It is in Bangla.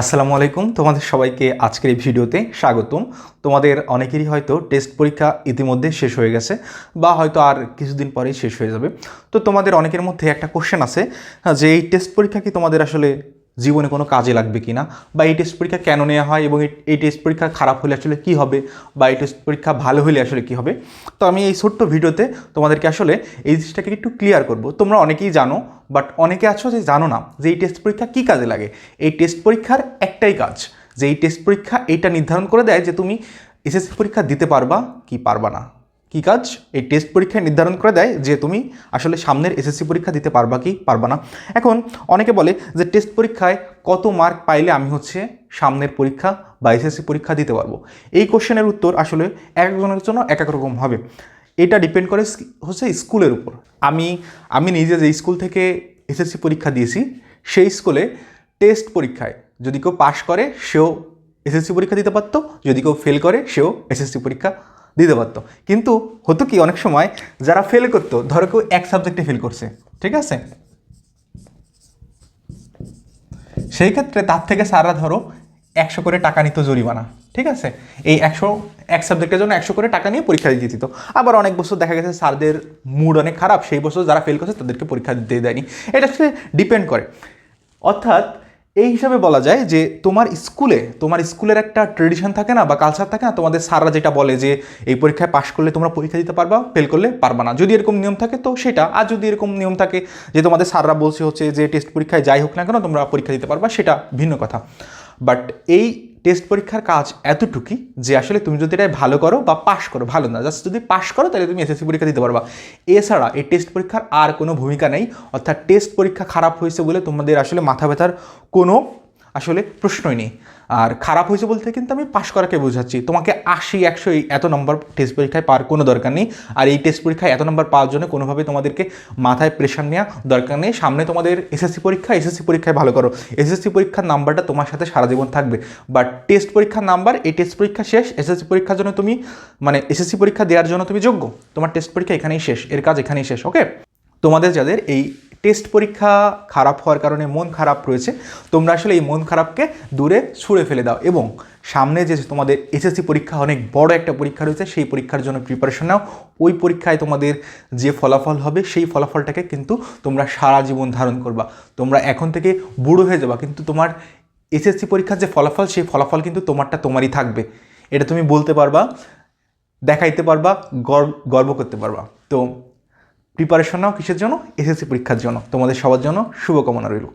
আসসালামু আলাইকুম। তোমাদের সবাইকে আজকের এই ভিডিওতে স্বাগতম। তোমাদের অনেকেরই হয়তো টেস্ট পরীক্ষা ইতিমধ্যে শেষ হয়ে গেছে বা হয়তো আর কিছুদিন পরেই শেষ হয়ে যাবে। তো তোমাদের অনেকের মধ্যে একটা কোশ্চেন আছে, যে এই টেস্ট পরীক্ষা কি তোমাদের আসলে জীবনে কোনো কাজে লাগবে কি না? বা এই টেস্ট পরীক্ষা কেন নেওয়া হয় এবং এই- টেস্ট পরীক্ষা খারাপ হলে আসলে কি হবে? বা এই টেস্ট পরীক্ষা ভালো হলে আসলে কি হবে? তো আমি এই ছোট্ট ভিডিওতে তোমাদেরকে আসলে এই জিনিসটাকে একটু ক্লিয়ার করব। তোমরা অনেকেই জানো বাট অনেকে আছো যে জানো না যে এই টেস্ট পরীক্ষা কী কাজে লাগে? এই টেস্ট পরীক্ষার একটাই কাজ, যে এই টেস্ট পরীক্ষা এইটা নির্ধারণ করে দেয় যে তুমি এসএসসি পরীক্ষা দিতে পারবা কি পারবা না। কি কাজ? এই টেস্ট পরীক্ষায় নির্ধারণ করে দেয় যে তুমি আসলে সামনের এসএসসি পরীক্ষা দিতে পারবা কি পারবা না। এখন অনেকে বলে যে টেস্ট পরীক্ষায় কত মার্ক পাইলে আমি হচ্ছে সামনের পরীক্ষা বা এসএসসি পরীক্ষা দিতে পারব? এই কোশ্চেনের উত্তর আসলে এক একজনের জন্য এক এক রকম হবে। এটা ডিপেন্ড করে হচ্ছে স্কুলের উপর। আমি আমি নিজে যে স্কুল থেকে এসএসসি পরীক্ষা দিয়েছি, সেই স্কুলে টেস্ট পরীক্ষায় যদি কেউ পাশ করে, সেও এসএসসি পরীক্ষা দিতে পারতো। যদি কেউ ফেল করে, সেও এসএসসি পরীক্ষা দিতে পারতো। কিন্তু হতো কি, অনেক সময় যারা ফেল করতো, ধরো কেউ এক সাবজেক্টে ফেল করছে, ঠিক আছে? সেই ক্ষেত্রে তার থেকে স্যাররা ধরো একশো করে টাকা নিত জরিমানা, ঠিক আছে? এই একশো, এক সাবজেক্টের জন্য একশো করে টাকা নিয়ে পরীক্ষা দিয়ে দিত। আবার অনেক বছর দেখা গেছে স্যারদের মুড অনেক খারাপ, সেই বছর যারা ফেল করছে তাদেরকে পরীক্ষা দিতে দেয়নি। এটা আসলে ডিপেন্ড করে। অর্থাৎ এই হিসাবে বলা যায় যে তোমার স্কুলে, তোমার স্কুলের একটা ট্রেডিশন থাকে না বা কালচার থাকে না, তোমাদের সাররা যেটা বলে যে এই পরীক্ষায় পাশ করলে তোমরা পরীক্ষা দিতে পারবা ফেল করলে পারবা না। যদি এরকম নিয়ম থাকে তো সেটা, আর যদি এরকম নিয়ম থাকে যে তোমাদের স্যাররা বলছে হচ্ছে যে টেস্ট পরীক্ষায় যাই হোক না কেন, তোমরা পরীক্ষা দিতে পারবা, সেটা ভিন্ন কথা। বাট এই টেস্ট পরীক্ষার কাজ এতটুকুই যে আসলে তুমি যদি এটা ভালো করো বা পাশ করো, ভালো না জাস্ট যদি পাশ করো তাহলে তুমি এসএসসি পরীক্ষা দিতে পারবা। এছাড়া এই টেস্ট পরীক্ষার আর কোনো ভূমিকা নেই, অর্থাৎ টেস্ট পরীক্ষা খারাপ হয়েছে বলে তোমাদের আসলে মাথা ব্যথার কোনো আসলে প্রশ্নই নেই। আর খারাপ হয়েছে বলতে কিন্তু আমি পাশ করাকে বোঝাচ্ছি। তোমাকে আশি, একশো এত নম্বর টেস্ট পরীক্ষায় পাওয়ার কোনো দরকার নেই। আর এই টেস্ট পরীক্ষায় এত নম্বর পাওয়ার জন্য কোনোভাবে তোমাদেরকে মাথায় প্রেশার নেওয়া দরকার নেই। সামনে তোমাদের এসএসসি পরীক্ষা এসএসসি পরীক্ষায় ভালো করো। এসএসসি পরীক্ষার নাম্বারটা তোমার সাথে সারা জীবন থাকবে। বাট টেস্ট পরীক্ষার নাম্বার, এই টেস্ট পরীক্ষা শেষ। এসএসসি পরীক্ষার জন্য তুমি মানে এসএসসি পরীক্ষা দেওয়ার জন্য তুমি যোগ্য। তোমার টেস্ট পরীক্ষা এখানেই শেষ। এর কাজ এখানেই শেষ ওকে তোমাদের যাদের এই টেস্ট পরীক্ষা খারাপ হওয়ার কারণে মন খারাপ রয়েছে, তোমরা আসলে এই মন খারাপকে দূরে ছুঁড়ে ফেলে দাও এবং সামনে যে তোমাদের এসএসসি পরীক্ষা, অনেক বড় একটা পরীক্ষা রয়েছে, সেই পরীক্ষার জন্য প্রিপারেশন নাও। ওই পরীক্ষায় তোমাদের যে ফলাফল হবে, সেই ফলাফলটাকে কিন্তু তোমরা সারা জীবন ধারণ করবা। তোমরা এখন থেকে বুড়ো হয়ে যাবা, কিন্তু তোমার এসএসসি পরীক্ষার যে ফলাফল, সেই ফলাফল কিন্তু তোমারটা তোমারই থাকবে। এটা তুমি বলতে পারবা, দেখাইতে পারবা, গর্ব গর্ব করতে পারবা। তো প্রিপারেশন নাও কিসের জন্য? এসএসসি পরীক্ষার জন্য। তোমাদের সবার জন্য শুভকামনা রইল।